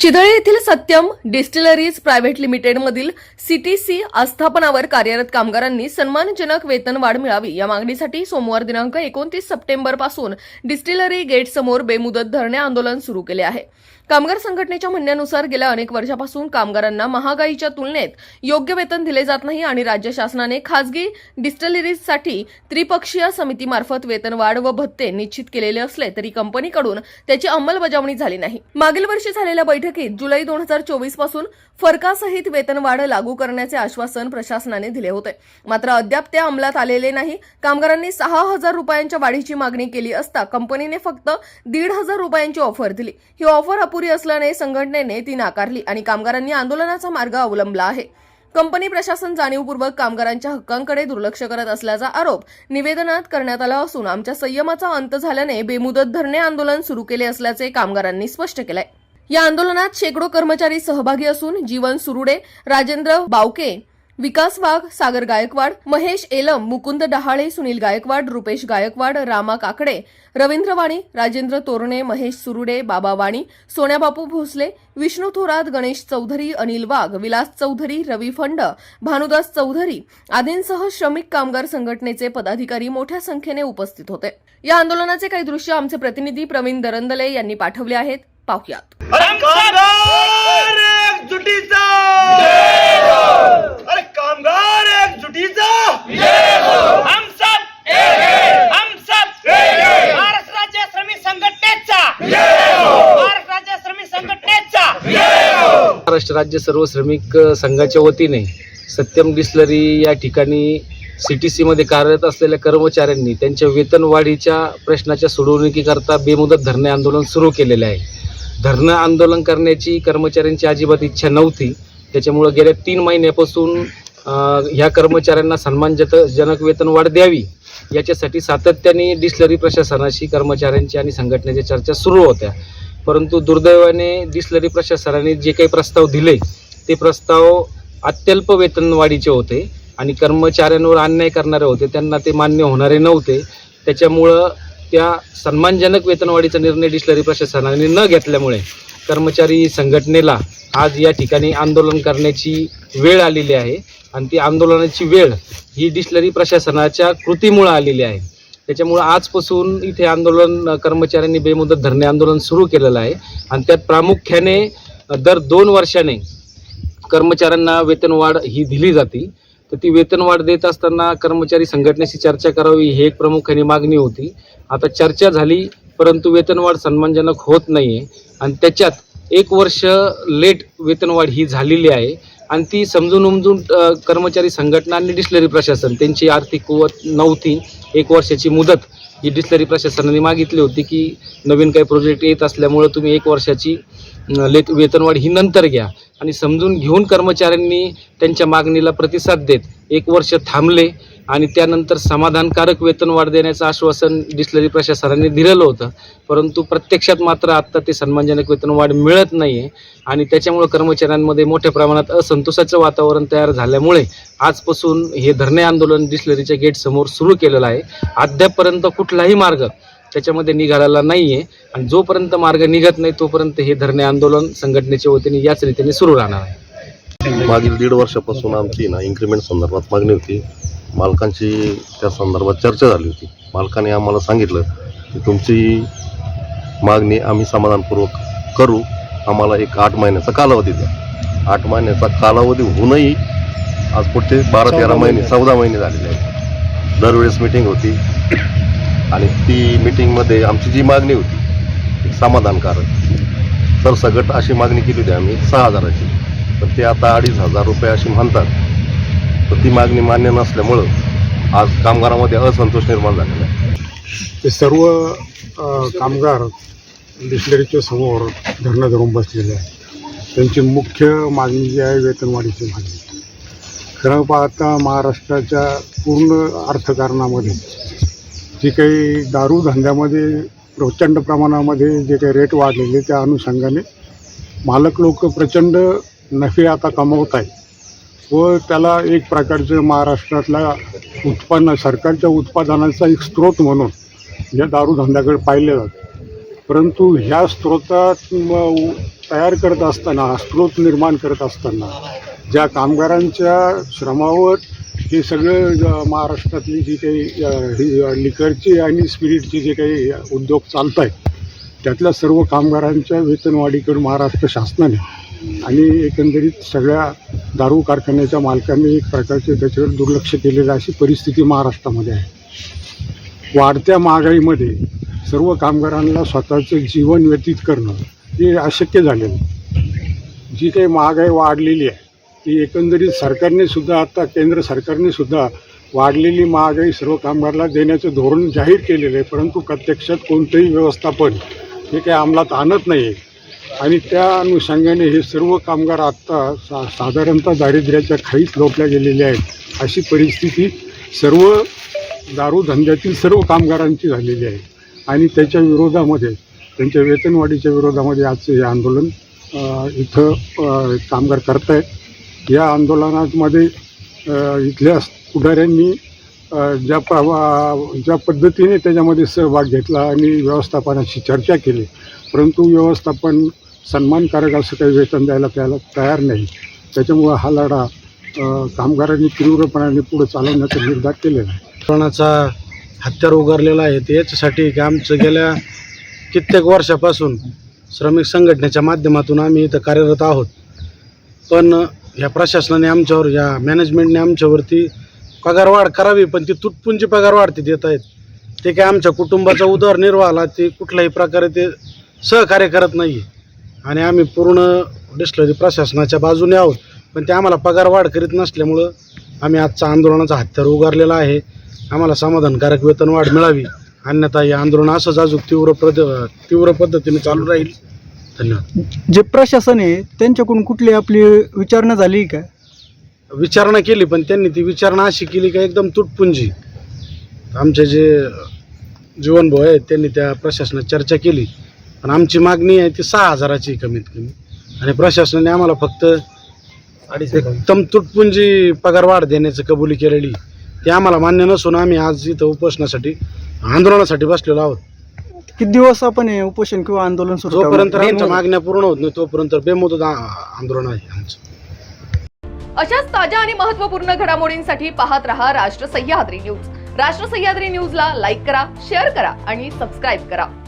चिदळे येथील Satyam distilleries private लिमिटेडमधील CTC आस्थापनावर कार्यरत कामगारांनी सन्मानजनक वेतनवाढ मिळावी या मागणीसाठी सोमवार दिनांक एकोणतीस सप्टेंबरपासून डिस्टिलरी गेटसमोर बेमुदत धरणे आंदोलन सुरू केले आहे. कामगार संघटनेच्या म्हणण्यानुसार गेल्या अनेक वर्षापासून कामगारांना महागाईच्या तुलनेत योग्य वेतन दिले जात नाही आणि राज्य शासनाने खासगी डिस्टलरीजसाठी त्रिपक्षीय समितीमार्फत वेतनवाढ व भत्ते निश्चित केलेले असले तरी कंपनीकडून त्याची अंमलबजावणी झाली नाही. मागील वर्षी झालेल्या बैठकीत जुलै दोन हजार चोवीसपासून फरकासहित वेतनवाढ लागू करण्याचे आश्वासन प्रशासनाने दिले होते. मात्र अद्याप ते अंमलात आलेले नाही. कामगारांनी सहा हजार रुपयांच्या वाढीची मागणी केली असता कंपनीने फक्त दीड हजार रुपयांची ऑफर दिली. ही ऑफर अपुरी असल्याने संघटनेने ती नाकारली आणि कामगारांनी आंदोलनाचा मार्ग अवलंबला आहे. कंपनी प्रशासन जाणीवपूर्वक कामगारांच्या हक्कांकडे दुर्लक्ष करत असल्याचा आरोप निवेदनात करण्यात आला असून आमच्या संयमाचा अंत झाल्याने बेमुदत धरणे आंदोलन सुरू केले असल्याचे कामगारांनी स्पष्ट केलंय. या आंदोलनात शेकडो कर्मचारी सहभागी असून जीवन सुरुडे राजेंद्र बावके विकास वाघ सागर गायकवाड महेश एलम मुकुंद डहाळे सुनील गायकवाड रुपेश गायकवाड रामा काकडे रवींद्र वाणी राजेंद्र तोरणे महेश सुरुडे बाबा वाणी सोन्याबापू भोसले विष्णू थोरात गणेश चौधरी अनिल वाघ विलास चौधरी रवी फंड भानुदास चौधरी आदींसह श्रमिक कामगार संघटनेचे पदाधिकारी मोठ्या संख्येने उपस्थित होते. या आंदोलनाचे काही दृश्य आमचे प्रतिनिधी प्रवीण दरंदले यांनी पाठवले आहेत. पाहुयात अरे कामगार एकजुटीचा अरे कामगार एकजुटीचा हम सब हम सब महाराष्ट्र राज्य श्रमिक संघटनेचा महाराष्ट्र राज्य श्रमिक संघटनेचा महाराष्ट्र राज्य सर्व श्रमिक संघाच्या वतीने सत्यम डिस्लरी या ठिकाणी सी टी सीमध्ये कार्यरत असलेल्या कर्मचाऱ्यांनी त्यांच्या वेतनवाढीच्या प्रश्नाच्या सोडवणुकीकरता बेमुदत धरणे आंदोलन सुरू केलेले आहे. धरणं आंदोलन करण्याची कर्मचाऱ्यांची अजिबात इच्छा नव्हती. त्याच्यामुळं गेल्या तीन महिन्यापासून ह्या कर्मचाऱ्यांना सन्मानजत जनक वेतनवाढ द्यावी याच्यासाठी सातत्याने डिस्लरी प्रशासनाशी कर्मचाऱ्यांची आणि संघटनेच्या चर्चा सुरू होत्या. परंतु दुर्दैवाने दिसलरी प्रशासनाने जे काही प्रस्ताव दिले ते प्रस्ताव अत्यल्प वेतनवाढीचे होते आणि कर्मचाऱ्यांवर अन्याय करणारे होते. त्यांना ते मान्य होणारे नव्हते. त्याच्यामुळं त्या सन्मानजनक वेतनवाढीचा निर्णय डिस्लरी प्रशासनाने न घेतल्यामुळे कर्मचारी संघटनेला आज या ठिकाणी आंदोलन करण्याची वेळ आलेली आहे. आणि ती आंदोलनाची वेळ ही डिस्लरी प्रशासनाच्या कृतीमुळं आलेली आहे. त्याच्यामुळं आजपासून इथे आंदोलन कर्मचाऱ्यांनी बेमुदत धरणे आंदोलन सुरू केलेलं आहे. आणि त्यात प्रामुख्याने दर दोन वर्षाने कर्मचाऱ्यांना वेतनवाढ ही दिली जाते. तर ती वेतनवाढ देत असताना कर्मचारी संघटनेशी चर्चा करावी ही एक प्रामुख्याने मागणी होती. आता चर्चा झाली परंतु वेतनवाढ सन्मानजनक होत नाही आहे आणि त्याच्यात एक वर्ष लेट वेतनवाढ ही झालेली आहे. आणि ती समजून उमजून कर्मचारी संघटना आणि डिस्लरी प्रशासन त्यांची आर्थिक कुवत नव्हती. एक वर्षाची मुदत ही डिस्लरी प्रशासनाने मागितली होती की नवीन काही प्रोजेक्ट येत असल्यामुळं तुम्ही एक वर्षाची अ, लेत वेतनवाढ ही नंतर घ्या. आणि समजून घेऊन कर्मचाऱ्यांनी त्यांच्या मागणीला प्रतिसाद देत एक वर्ष थांबले. आणि त्यानंतर समाधानकारक वेतनवाढ देण्याचं आश्वासन डिस्लरी प्रशासनाने दिलेलं होतं. परंतु प्रत्यक्षात मात्र आत्ता ते सन्मानजनक वेतनवाढ मिळत नाही आहे आणि त्याच्यामुळं कर्मचाऱ्यांमध्ये मोठ्या प्रमाणात असंतोषाचं वातावरण तयार झाल्यामुळे आजपासून हे धरणे आंदोलन डिस्लरीच्या गेटसमोर सुरू केलेलं आहे. अद्यापपर्यंत कुठलाही मार्ग त्याच्यामध्ये निघालेला नाही आहे आणि जोपर्यंत मार्ग निघत नाही तोपर्यंत हे धरणे आंदोलन संघटनेच्या वतीने याच रीतीने सुरू राहणार आहे. मागील दीड वर्षापासून आमची ना इन्क्रीमेंट संदर्भात मागणी होती. मालकांची त्या संदर्भात चर्चा झाली होती. मालकाने आम्हाला सांगितलं की तुमची मागणी आम्ही समाधानपूर्वक करू. आम्हाला एक आठ महिन्याचा कालावधी द्या. आठ महिन्याचा कालावधी होऊनही आज पुढचे बारा तेरा महिने चौदा महिने झालेले आहेत. दरवेळेस मिटिंग होती. आणि ती मिटिंगमध्ये आमची जी मागणी होती समाधानकारक. सरसगट अशी मागणी केली होती आम्ही सहा हजाराची. तर ते आता अडीच हजार रुपये अशी म्हणतात. तर ती मागणी मान्य नसल्यामुळं आज कामगारामध्ये असंतोष निर्माण झालेला आहे. ते सर्व कामगार डिस्लरीच्या समोर धरणं धरून बसलेले आहे त्यांची मुख्य मागणी जी आहे वेतनवाढीची मागणी. खरं पाहता महाराष्ट्राच्या पूर्ण अर्थकारणामध्ये जी काही दारू धंद्यामध्ये प्रचंड प्रमाणामध्ये जे काही रेट वाढलेले त्या अनुषंगाने मालक लोक प्रचंड नफे आता कमवत आहेत. व त्याला एक प्रकारचं महाराष्ट्रातल्या उत्पन्न सरकारच्या उत्पादनाचा एक स्रोत म्हणून या दारूधंद्याकडे पाहिले जाते. परंतु ह्या स्रोतात तयार करत असताना हा निर्माण करत असताना ज्या कामगारांच्या श्रमावर हे सगळं महाराष्ट्रातली जी काही ही, लिकरची आणि स्पिरिटची जे काही उद्योग चालत आहेत त्यातल्या सर्व कामगारांच्या वेतनवाढीकडून महाराष्ट्र शासनाने आणि एकंदरीत सगळ्या दारू कारखान्याच्या मालकांनी एक प्रकारचे त्याच्यावर दुर्लक्ष केलेलं अशी परिस्थिती महाराष्ट्रामध्ये आहे वाढत्या महागाईमध्ये सर्व कामगारांना स्वतःचं जीवन व्यतीत करणं हे अशक्य झालेलं आहे. जी काही महागाई वाढलेली आहे ती एकंदरीत सरकारने सुद्धा आता केंद्र सरकारने सुद्धा वाढलेली महागाई सर्व कामगाराला देण्याचं धोरण जाहीर केलेलं आहे परंतु प्रत्यक्षात कोणतंही व्यवस्थापन हे काही अंमलात आणत नाही आहे आणि त्या अनुषंगाने हे सर्व कामगार आत्ता सा साधारणतः दारिद्र्याच्या खाईत लोटल्या गेलेले आहेत. अशी परिस्थिती सर्व दारूधंद्यातील सर्व कामगारांची झालेली आहे. आणि त्याच्या विरोधामध्ये त्यांच्या वेतनवाढीच्या विरोधामध्ये आजचं हे आंदोलन इथं कामगार करत आहेत या आंदोलनामध्ये इथल्या पुढाऱ्यांनी ज्या ज्या पद्धतीने त्याच्यामध्ये सहभाग घेतला आणि व्यवस्थापनाशी चर्चा केली. परंतु व्यवस्थापन सन्मानकारक असं काही वेतन द्यायला त्याला तयार नाही. त्याच्यामुळं हा लढा कामगारांनी तीव्रपणाने पुढे चालवण्याचा निर्धार केलेला आहे. कोणाचा हत्यार उगारलेला आहे ते याच्यासाठी की आमचं गेल्या कित्येक वर्षापासून श्रमिक संघटनेच्या माध्यमातून आम्ही इथं कार्यरत आहोत. पण ह्या प्रशासनाने आमच्यावर या मॅनेजमेंटने आमच्यावरती पगारवाढ करावी पण ती तुटपुंजी पगारवाढ ते देत आहेत. ते काय आमच्या कुटुंबाचा उदरनिर्वाहाला ते कुठल्याही प्रकारे ते सहकार्य करत नाही आहे आणि आम्ही पूर्ण डिस्लरी प्रशासनाच्या बाजूने आहोत. पण ते आम्हाला पगारवाढ करीत नसल्यामुळं आम्ही आजचा आंदोलनाचा हत्यार उगारलेला आहे. आम्हाला समाधानकारक वेतनवाढ मिळावी. अन्यथा हे आंदोलन असंच अजून तीव्र पद तीव्र पद्धतीने चालू राहील. धन्यवाद. जे प्रशासन आहे त्यांच्याकडून कुठली आपली विचारणा झाली का? विचारणा केली पण त्यांनी ती विचारणा अशी केली का एकदम तुटपुंजी. आमचे जे जीवनभाऊ आहेत त्यांनी त्या प्रशासनात चर्चा केली. पण आमची मागणी आहे ती सहा हजाराची कमीत कमी. आणि प्रशासनाने आम्हाला फक्त एकदम तुटपुंजी पगारवाढ देण्याचं कबुली केलेली. ते आम्हाला मान्य नसून आम्ही आज इथं उपोषणासाठी आंदोलनासाठी बसलेलो आहोत. किती दिवस आपण हे उपोषण किंवा आंदोलन सुरू? जोपर्यंत आमच्या मागण्या पूर्ण होत नाही तोपर्यंत बेमुदत आ- आंदोलन आहे आमचं. अशाच ताज्या आणि महत्त्वपूर्ण घडामोडींसाठी पाहत रहा राष्ट्र सह्याद्री न्यूज. राष्ट्र सह्याद्री न्यूजला लाईक करा शेअर करा आणि सबस्क्राईब करा.